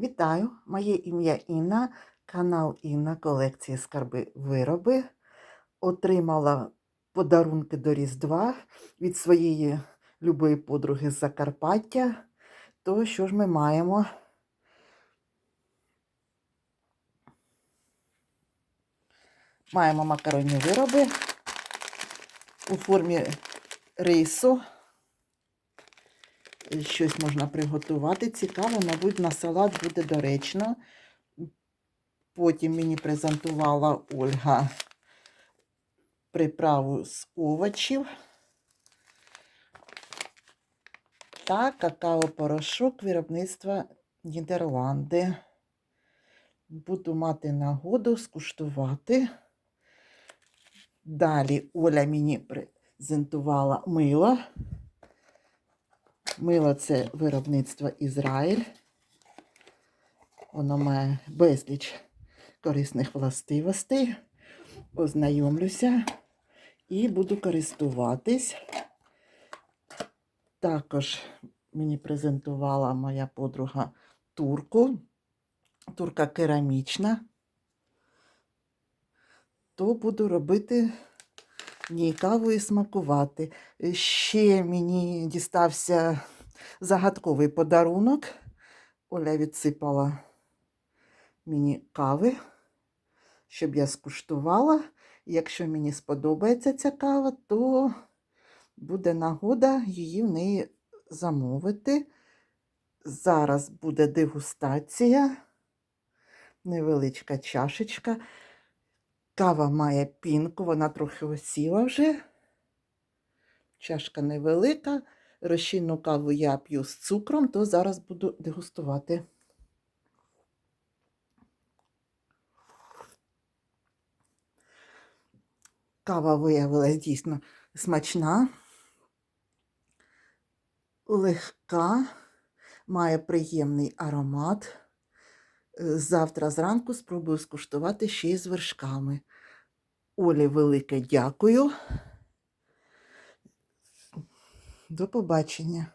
Вітаю! Моє ім'я Інна, канал Інна колекції Скарби Вироби. Отримала подарунки до Різдва від своєї любої подруги з Закарпаття. То що ж ми маємо? Маємо макаронні вироби у формі рису. Щось можна приготувати. Цікаво, мабуть, на салат буде доречно. Потім мені презентувала Ольга приправу з овочів та какао-порошок виробництва Нідерланди. Буду мати нагоду скуштувати. Далі Оля мені презентувала мило. Мило це виробництво Ізраїль. Воно має безліч корисних властивостей. Ознайомлюся і буду користуватись. Також мені презентувала моя подруга турку. Турка керамічна. То буду робити ні каву і смакувати. Ще мені дістався загадковий подарунок. Оля відсипала мені кави, щоб я скуштувала. Якщо мені сподобається ця кава, то буде нагода її в неї замовити. Зараз буде дегустація, невеличка чашечка. Кава має пінку, вона трохи осіла вже. Чашка невелика. Розчинну каву я п'ю з цукром, то зараз буду дегустувати. Кава виявилась дійсно смачна, легка, має приємний аромат. Завтра зранку спробую скуштувати ще й з вершками. Олі велике дякую. До побачення.